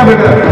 शांत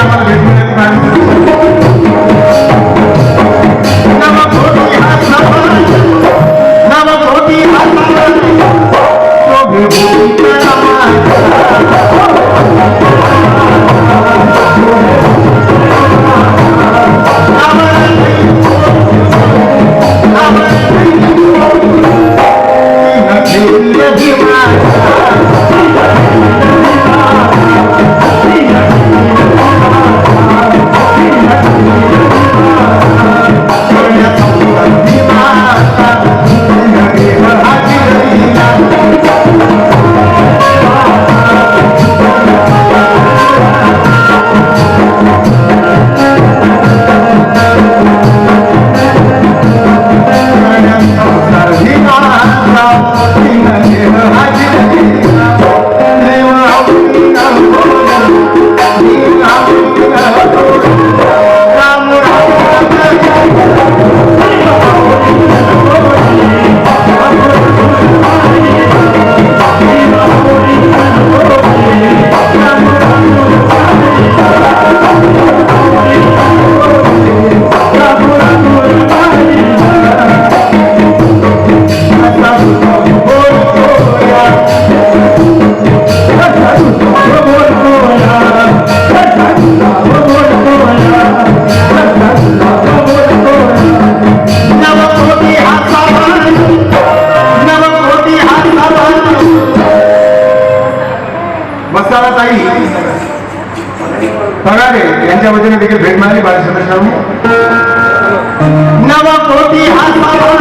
గ్రామాలు పెట్టుకునే না থেকে দেখে বেড মারি বাড়ির সাথে সামনে। নবপতি হাসপাতাল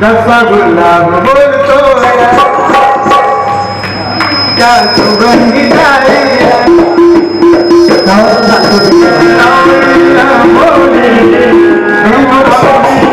Dança do lado muito Gato bonita Dança do lado Não, não, não, não, não, não, não, não, não, não, não, não, não,